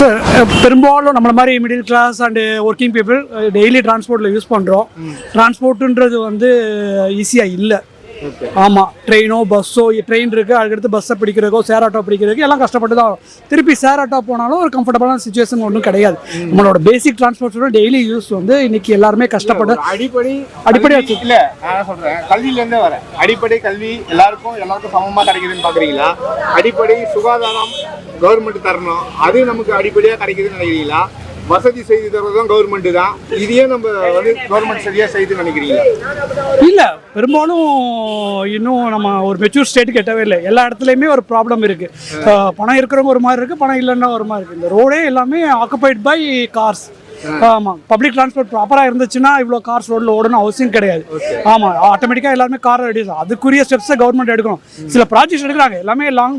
Sir பெரும்பாலும் நம்மள மாதிரி middle class and working people daily டிரான்ஸ்போர்ட்டில் use பண்ணுறோம் டிரான்ஸ்போர்ட்டுன்றது வந்து ஈஸியாக இல்லை. ஆமாம் ட்ரெயினோ பஸ்ஸோ ட்ரெயின் இருக்குது அதுக்கடுத்து பஸ்ஸை பிடிக்கிறதுக்கோ சேர் ஆட்டோ பிடிக்கிறதுக்கு எல்லாம் கஷ்டப்பட்டு தான். திருப்பி சேர் ஆட்டோ போனாலும் ஒரு கம்ஃபர்டபுளான சுச்சுவேஷன் ஒன்றும் கிடையாது. நம்மளோட பேசிக் டிரான்ஸ்போர்ட்டோட டெய்லி யூஸ் வந்து இன்னைக்கு எல்லாருமே கஷ்டப்பட்டு அடிப்படை அடிப்படை இல்ல நான் என்ன சொல்றேன். கல்வியில இருந்தே வரேன். அடிப்படை கல்வி எல்லாருக்கும் எல்லாருக்கும் சமமா கிடைக்குதுன்னு பாக்குறீங்களா? அடிப்படை சுகாதாரம் கவர்மெண்ட் தரணும். அது நமக்கு அடிப்படையா கிடைக்குதுன்னு நினைக்கிறீங்களா? வசதி செய்து தர்றதும் கவர்மெண்ட் தான். இதையே நம்ம வந்து கவர்மெண்ட் சரியா செய்துன்னு நினைக்கிறீங்களா? இல்லை பெரும்பாலும் இன்னும் நம்ம ஒரு மெச்சூர் ஸ்டேட்டுக்கு எட்டவே இல்லை. எல்லா இடத்துலையுமே ஒரு ப்ராப்ளம் இருக்குது பணம் இருக்கிறவங்க ஒரு மாதிரி இருக்குது பணம் இல்லைன்னா ஒரு மாதிரி இருக்குது இந்த ரோடே எல்லாமே ஆக்குபைட் பை கார்ஸ் ஆமாம் பப்ளிக் டிரான்ஸ்போர்ட் ப்ராப்பராக இருந்துச்சுன்னா இவ்வளோ கார்ஸ் ரோட்டில் ஓடணும் அவசியம் கிடையாது. ஆமாம் ஆட்டோமேட்டிக்காக எல்லாருமே கார் ரெடியூஸ் அதுக்குரிய ஸ்டெப்ஸை கவர்மெண்ட் எடுக்கணும். சில ப்ராஜெக்ட்ஸ் எடுக்கிறாங்க. எல்லாமே long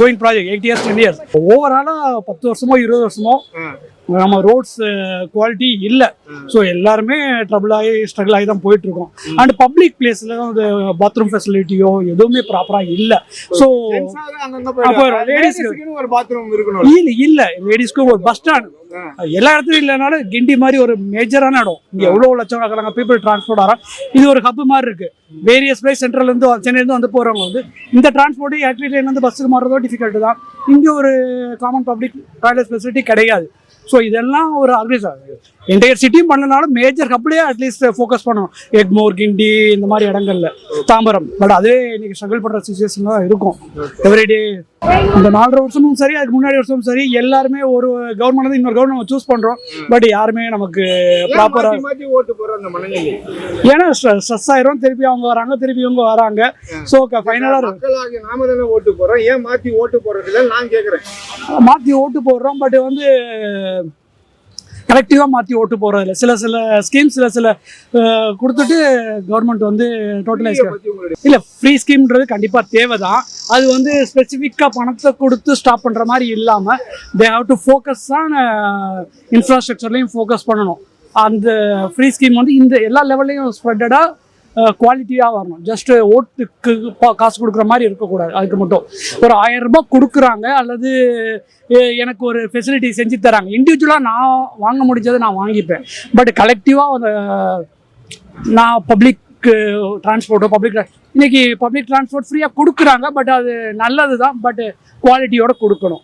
going project eight years ten years ஓவராலாக பத்து வருஷமோ இருபது வருஷமோ நம்ம ரோட்ஸ் குவாலிட்டி இல்லை. ஸோ எல்லாருமே ட்ரபிள் ஆகி ஸ்ட்ரகிள் ஆகி தான் போயிட்டு இருக்கோம் அண்ட் பப்ளிக் பிளேஸில் பாத்ரூம் ஃபெசிலிட்டியோ எதுவுமே ப்ராப்பராக இல்லை. ஸோ அப்போ ladies க்கு- ஒரு பாத்ரூம் இருக்கணும் இல்ல இல்ல. லேடிஸ்க்கு ஒரு பஸ் ஸ்டாண்ட் எல்லா இடத்துலயும் இல்லைனாலும் கிண்டி மாதிரி ஒரு மேஜரான இடம். இங்க எவ்வளவு லட்சம் கணக்கான பீப்புள் டிரான்ஸ்போர்ட் ஆகிறோம் இது ஒரு ஹப் மாதிரி இருக்கு. வேரியஸ் பிளேஸ் சென்ட்ரல் இருந்து சென்னையில இருந்து வந்து போறவங்க வந்து இந்த டிரான்ஸ்போர்ட் ஆக்சுவலி ட்ரெயின் வந்து பஸ்ஸுக்கு மாறுறதோ டிஃபிகல்ட் தான். இங்க ஒரு காமன் பப்ளிக் டாய்லெட் ஃபெசிலிட்டி கிடையாது. ஸோ இதெல்லாம் ஒரு ஆர்கனைஸ் என்டையர் சிட்டியும் பண்ணனாலும் மேஜர் ஹப்லேயே அட்லீஸ்ட் ஃபோக்கஸ் பண்ணணும். எக்மோர் கிண்டி இந்த மாதிரி இடங்கள்ல. தாம்பரம். பட் அதே இன்னைக்கு ஸ்ட்ரகிள் பண்ற சுச்சுவேஷன் தான் இருக்கும். எவ்ரிடே இந்த நாலரை வருஷமும் சரி அதுக்கு முன்னாடி வருஷமும் சரி எல்லாருமே ஒரு கவர்மெண்ட் வந்து இன்னொரு கவர்மெண்ட் சூஸ் பண்றோம். பட் யாருமே நமக்கு ப்ராப்பரா மாத்தி மாத்தி ஏன்னா ஸ்ட்ரெஸ் ஆயிரும். திருப்பி அவங்க வராங்க திருப்பி இவங்க வராங்க. ஸோ ஃபைனலா நாம தானே ஓட்டு போறோம். ஏன் மாத்தி ஓட்டு போறது இல்ல நான் கேக்குறேன். மாற்றி ஓட்டு போடுறோம். பட் வந்து கலெக்டிவாக மாற்றி ஓட்டு போடுறதில்ல சில சில ஸ்கீம் சில சில கொடுத்துட்டு கவர்மெண்ட் வந்து டோட்டலைஸ் இல்லை ஃப்ரீ ஸ்கீம்ன்றது கண்டிப்பாக தேவை தான் அது வந்து ஸ்பெசிஃபிக்காக பணத்தை கொடுத்து ஸ்டாப் பண்ணுற மாதிரி இல்லாமல் they have to focus on இன்ஃப்ராஸ்ட்ரக்சர்லையும் focus பண்ணணும். அந்த ஃப்ரீ ஸ்கீம் வந்து இந்த எல்லா லெவல்லையும் ஸ்ப்ரெட்டடாக குவாலிட்டியாக வரணும். ஜஸ்ட்டு ஓட்டுக்கு பா- காசு கொடுக்குற மாதிரி இருக்கக்கூடாது. அதுக்கு மட்டும். ஒரு ஆயிரம் ரூபாய் கொடுக்குறாங்க அல்லது எனக்கு ஒரு ஃபெசிலிட்டி செஞ்சு தராங்க. இண்டிவிஜுவலாக நான் வாங்க முடிஞ்சதை நான் வாங்கிப்பேன். பட் கலெக்டிவாக நான் பப்ளிக் டிரான்ஸ்போர்ட்டோ பப்ளிக் இன்னைக்கு பப்ளிக் டிரான்ஸ்போர்ட் ஃப்ரீயாக கொடுக்குறாங்க பட் அது நல்லது தான் பட் குவாலிட்டியோட கொடுக்கணும்.